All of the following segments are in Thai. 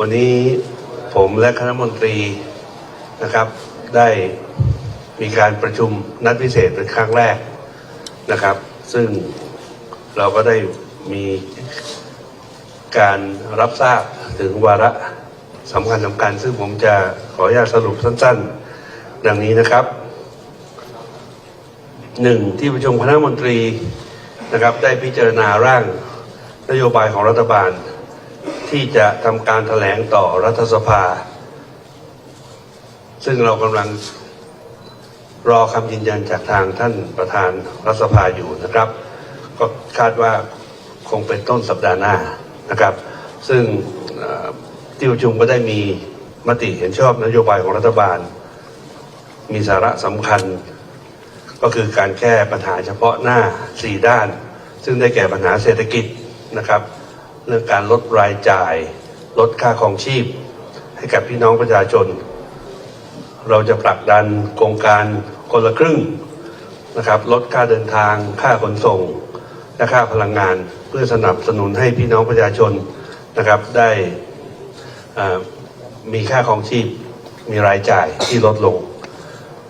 วันนี้ผมและคณะมนตรีนะครับ ได้มีการประชุมนัดพิเศษเป็นครั้งแรกนะครับ ซึ่งเราก็ได้มีการรับทราบถึงวาระสำคัญสำคัญ ซึ่งผมจะขออนุญาตสรุปสั้นๆ ดังนี้นะครับหนึ่งที่ประชุมคณะมนตรีนะครับ ได้พิจารณาร่างนโยบายของรัฐบาล ที่จะทำการแถลงต่อรัฐสภา ซึ่งเรากำลังรอคำยืนยันจากทางท่านประธานรัฐสภาอยู่นะครับ ก็คาดว่าคงเป็นต้นสัปดาห์หน้านะครับ ซึ่งที่ประชุมก็ได้มีมติเห็นชอบนโยบายของรัฐบาล มีสาระสำคัญ ก็คือการแก้ปัญหาเฉพาะหน้า 4 ด้าน ซึ่งได้แก่ปัญหาเศรษฐกิจนะครับ เรื่องการลดรายจ่าย ลดค่าครองชีพ ให้กับพี่น้องประชาชน เราจะผลักดันโครงการคนละครึ่งนะครับ ลดค่าเดินทาง ค่าขนส่ง และค่าพลังงาน เพื่อสนับสนุนให้พี่น้องประชาชนนะครับได้มีค่าครองชีพ มีรายจ่ายที่ลดลง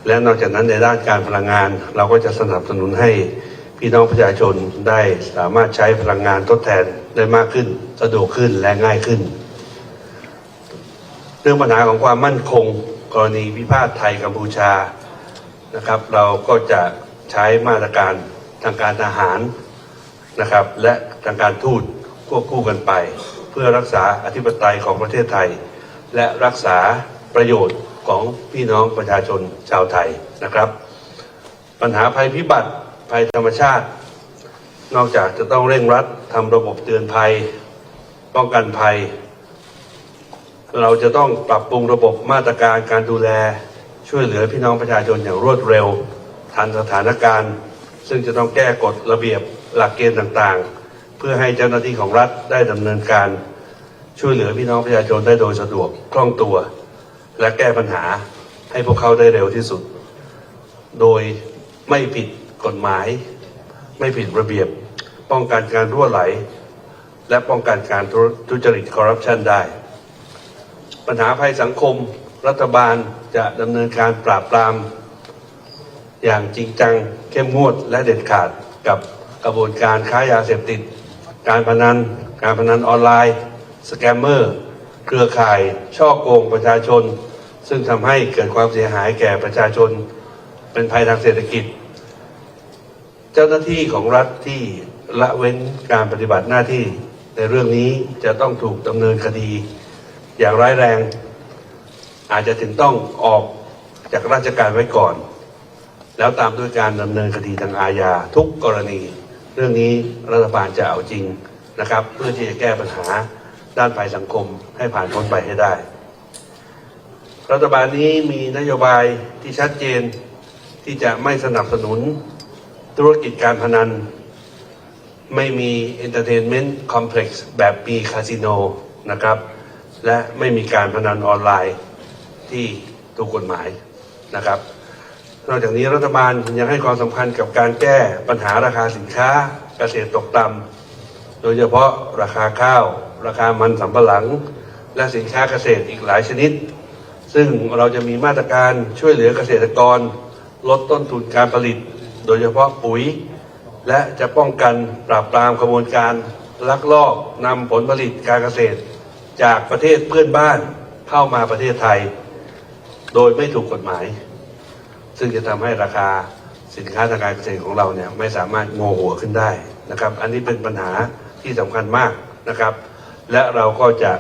และนอกจากนั้นในด้านการพลังงาน เราก็จะสนับสนุนให้พี่น้องประชาชนได้สามารถใช้พลังงานทดแทน ได้มากขึ้น สะดวกขึ้นและง่ายขึ้น เรื่องปัญหาของความมั่นคงกรณีพิพาทไทยกัมพูชานะครับ เราก็จะใช้มาตรการทางการทหารนะครับ และทางการทูตควบคู่กันไป เพื่อรักษาอธิปไตยของประเทศไทย และรักษาประโยชน์ของพี่น้องประชาชนชาวไทยนะครับ ปัญหาภัยพิบัติภัยธรรมชาติ นอกจากจะต้องเร่งรัดทำระบบเตือนภัย ป้องกันภัย เราจะต้องปรับปรุงระบบมาตรการการดูแล ช่วยเหลือพี่น้องประชาชนอย่างรวดเร็ว ทันสถานการณ์ ซึ่งจะต้องแก้กฎระเบียบหลักเกณฑ์ต่างๆ เพื่อให้เจ้าหน้าที่ของรัฐได้ดำเนินการ ช่วยเหลือพี่น้องประชาชนได้โดยสะดวกคล่องตัว และแก้ปัญหาให้พวกเขาได้เร็วที่สุด โดยไม่ผิดกฎหมาย ไม่ผิดระเบียบ ป้องกันการรั่วไหล และป้องกันการทุจริตคอร์รัปชันได้ ปัญหาภัยสังคม รัฐบาลจะดำเนินการปราบปราม อย่างจริงจัง เข้มงวดและเด็ดขาดกับกระบวนการค้ายาเสพติด การพนัน การพนันออนไลน์ สแกมเมอร์ เครือข่าย ช่อโกงประชาชน ซึ่งทำให้เกิดความเสียหายแก่ประชาชน เป็นภัยทางเศรษฐกิจ เจ้าหน้าที่ของรัฐที่ละเว้นการปฏิบัติหน้าที่ในเรื่องนี้จะต้องถูกดำเนินคดี อย่างร้ายแรง อาจจะถึงต้องออกจากราชการไว้ก่อน แล้วตามด้วยการดำเนินคดีทางอาญาทุกกรณี เรื่องนี้รัฐบาลจะเอาจริงนะครับ เพื่อที่จะแก้ปัญหาด้านภัยสังคมให้ผ่านพ้นไปให้ได้ รัฐบาลนี้มีนโยบายที่ชัดเจนที่จะไม่สนับสนุน ธุรกิจการพนัน ไม่มี Entertainment Complex แบบปีคาสิโนนะครับ และไม่มีการพนันออนไลน์ที่ถูกกฎหมายนะครับ นอกจากนี้รัฐบาลยังให้ความสำคัญกับการแก้ปัญหาราคาสินค้าเกษตรตกต่ำโดยเฉพาะราคาข้าว ราคามันสำปะหลัง และสินค้าเกษตรอีกหลายชนิด ซึ่งเราจะมีมาตรการช่วยเหลือเกษตรกร ลดต้นทุนการผลิต โดยเฉพาะปุ๋ย และจะป้องกันปราบปรามขบวนการลักลอบนำผลผลิตการเกษตร จากประเทศเพื่อนบ้านเข้ามาประเทศไทย โดยไม่ถูกกฎหมาย ซึ่งจะทำให้ราคาสินค้าทางการเกษตรของเราเนี่ยไม่สามารถโงหัวขึ้นได้นะครับ อันนี้เป็นปัญหาที่สำคัญมากนะครับ และเราก็จะ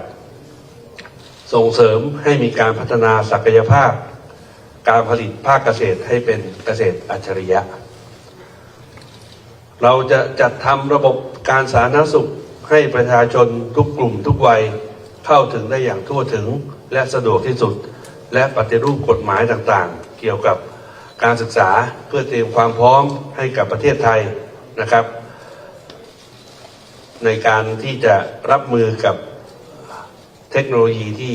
ส่งเสริมให้มีการพัฒนาศักยภาพ การผลิตภาคเกษตรให้เป็นเกษตรอัจฉริยะ เราจะจัดทำระบบการสาธารณสุขให้ประชาชนทุกกลุ่มทุกวัยเข้าถึงได้อย่างทั่วถึงและสะดวกที่สุด และปฏิรูปกฎหมายต่างๆ เกี่ยวกับการศึกษาเพื่อเตรียมความพร้อมให้กับประเทศไทยนะครับ ในการที่จะรับมือกับเทคโนโลยีที่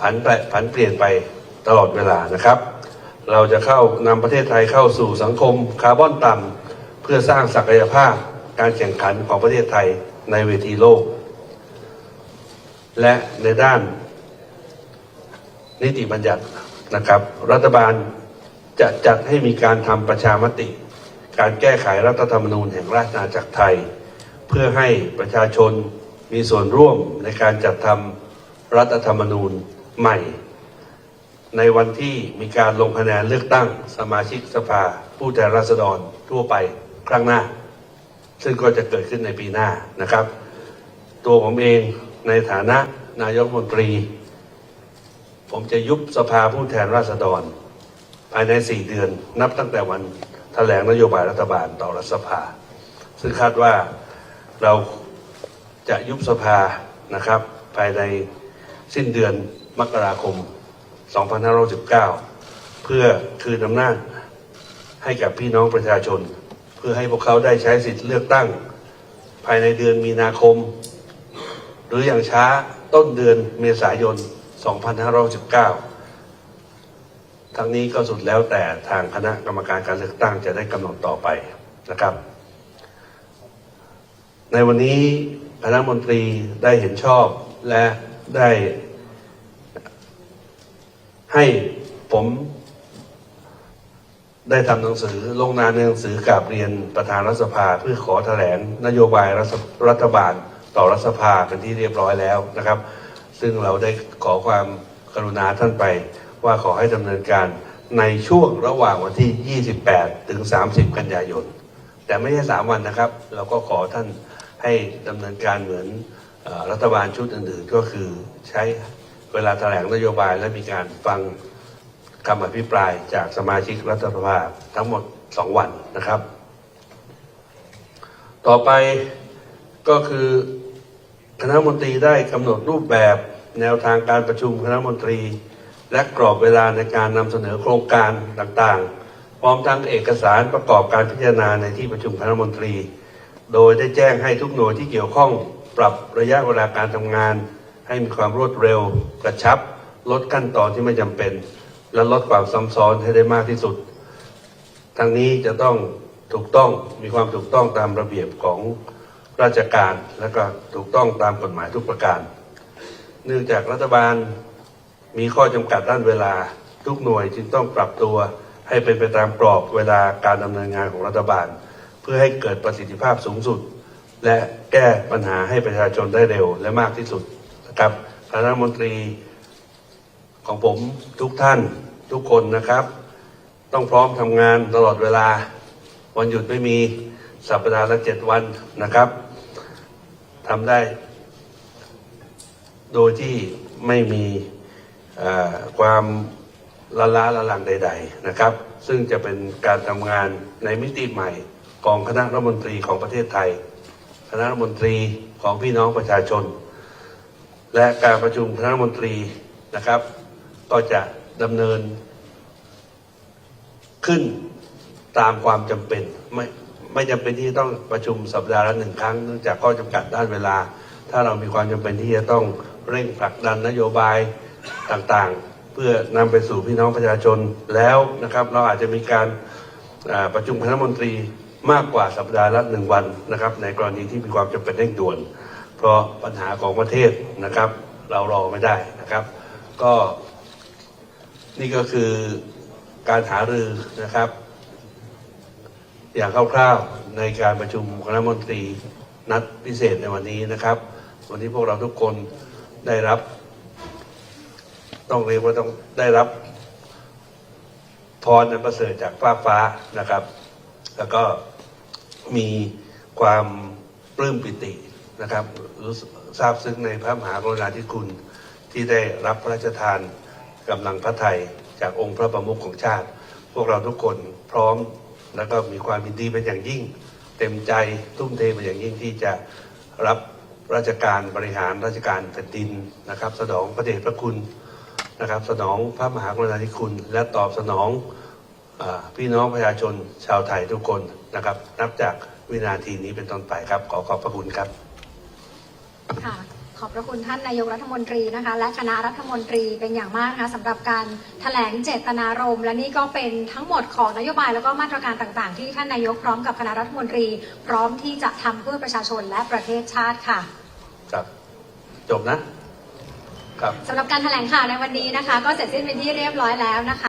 ผันไปผันเปลี่ยนไปตลอดเวลานะครับ เราจะเข้านำประเทศไทยเข้าสู่สังคมคาร์บอนต่ำ เพื่อสร้างศักยภาพการแข่งขันของประเทศไทยในเวทีโลก และในด้าน นิติบัญญัตินะครับ รัฐบาลจะจัดให้มีการทำประชามติ การแก้ไขรัฐธรรมนูญแห่งราชอาณาจักรไทย เพื่อให้ประชาชนมีส่วนร่วมในการจัดทำรัฐธรรมนูญใหม่ ในวันที่มีการลงคะแนนเลือกตั้งสมาชิกสภาผู้แทนราษฎรทั่วไป ครั้งหน้า ซึ่งก็จะเกิดขึ้นในปีหน้านะครับ ตัวผมเองในฐานะนายกมนตรี ผมจะยุบสภาผู้แทนราษฎร ภายใน 4 เดือน นับตั้งแต่วันแถลงนโยบายรัฐบาลต่อรัฐสภา ซึ่งคาดว่าเราจะยุบสภานะครับ ภายในสิ้นเดือนมกราคม 2519 เพื่อคืนอำนาจให้กับพี่น้องประชาชน พื่อให้พวกเขาได้ใช้สิทธิ์เลือกตั้ง ภายในเดือนมีนาคม หรืออย่างช้าต้นเดือนเมษายน 2519 ทั้งนี้ก็สุดแล้วแต่ทางคณะกรรมการการเลือกตั้งจะได้กำหนดต่อไปนะครับ ในวันนี้คณะมนตรีได้เห็นชอบและได้ให้ผม ได้ทำหนังสือลงนามในหนังสือกราบเรียนประธานรัฐสภา เพื่อขอแถลงนโยบายรัฐรัฐบาลต่อรัฐสภาเป็นที่เรียบร้อยแล้วนะครับ ซึ่งเราได้ขอความกรุณาท่านไป ว่าขอให้ดำเนินการในช่วงระหว่างวันที่ 28 ถึง 30 กันยายน แต่ไม่ใช่3วันนะครับ เราก็ขอท่านให้ดำเนินการเหมือนอรัฐบาลชุดอื่นๆ ก็คือใช้เวลาแถลงนโยบายและมีการฟัง คำอภิปรายจากสมาชิกรัฐสภาทั้งหมด 2 วันนะครับ ต่อไปก็คือคณะมนตรีได้กำหนดรูปแบบแนวทางการประชุมคณะมนตรี และกรอบเวลาในการนำเสนอโครงการต่างๆ พร้อมทั้งเอกสารประกอบการพิจารณาในที่ประชุมคณะมนตรี โดยได้แจ้งให้ทุกหน่วยที่เกี่ยวข้องปรับระยะเวลาการทำงาน ให้มีความรวดเร็ว กระชับ ลดขั้นตอนที่ไม่จำเป็น และลดความซ้ำซ้อนให้ได้มากที่สุด ทั้งนี้จะต้องถูกต้องมีความถูกต้องตามระเบียบของราชการและก็ถูกต้องตามกฎหมายทุกประการ เนื่องจากรัฐบาลมีข้อจำกัดด้านเวลาทุกหน่วยจึงต้องปรับตัวให้เป็นไปตามกรอบเวลาการดำเนินงานของรัฐบาล เพื่อให้เกิดประสิทธิภาพสูงสุด และแก้ปัญหาให้ประชาชนได้เร็วและมากที่สุดนะครับคณะรัฐมนตรี ของผมทุกท่านทุกคนนะครับ ต้องพร้อมทำงานตลอดเวลา วันหยุดไม่มีสัปดาห์ละเจ็ดวันนะครับทำได้ โดยที่ไม่มีความละล้าละลังใด ๆนะครับ ซึ่งจะเป็นการทำงานในมิติใหม่ของคณะรัฐมนตรีของประเทศไทย คณะรัฐมนตรีของพี่น้องประชาชน และการประชุมคณะรัฐมนตรีนะครับ ก็จะดำเนิน ขึ้นตามความจำเป็น ไม่ไม่จำเป็นที่จะต้องประชุมสัปดาห์ละหนึ่งครั้งเนื่องจากข้อจำกัดด้านเวลา ถ้าเรามีความจำเป็นที่จะต้องเร่งผลักดันนโยบายต่างๆ เพื่อนำไปสู่พี่น้องประชาชนแล้วนะครับ เราอาจจะมีการประชุมคณะมนตรีมากกว่าสัปดาห์ละหนึ่งวันนะครับ ในกรณีที่มีความจำเป็นเร่งด่วน เพราะปัญหาของประเทศนะครับ เรารอไม่ได้นะครับ ก็ นี่ก็คือการหารือนะครับ อย่างคร่าวๆในการประชุมคณะมนตรีนัดพิเศษในวันนี้นะครับ วันนี้พวกเราทุกคนได้รับ ต้องเรียกว่าต้องได้รับพรอันประเสริฐจากฟ้าฟ้านะครับ แล้วก็มีความปลื้มปิตินะครับรู้สึกซาบซึ้งในพระมหากรุณาธิคุณที่ได้รับพระราชทาน กำลังพระไทยจากองค์พระประมุขของชาติ พวกเราทุกคนพร้อมแล้วก็มีความยินดีเป็นอย่างยิ่ง เต็มใจทุ่มเทเป็นอย่างยิ่งที่จะรับราชการบริหารราชการแผ่นดินนะครับ สนองพระเดชพระคุณนะครับ สนองพระมหากรุณาธิคุณ และตอบสนองอพี่น้องประชาชนชาวไทยทุกคนนะครับ นับจากวินาทีนี้เป็นต้นไปครับ ขอขอบพระคุณครับค่ะ อบพระคุณท่านนายกรัฐมนตรีนะคะ และคณะรัฐมนตรีเป็นอย่างมากนะคะสำหรับการแถลงเจตนารมณ์และนี่ก็เป็นทั้งหมดของนโยบายแล้วก็มาตรการต่างๆ ที่ท่านนายกพร้อมกับคณะรัฐมนตรี พร้อมที่จะทำเพื่อประชาชนและประเทศชาติค่ะ ครับ จบนะครับสำหรับการแถลงข่าวในวันนี้นะคะ ก็เสร็จสิ้นเป็นที่เรียบร้อยแล้วนะคะ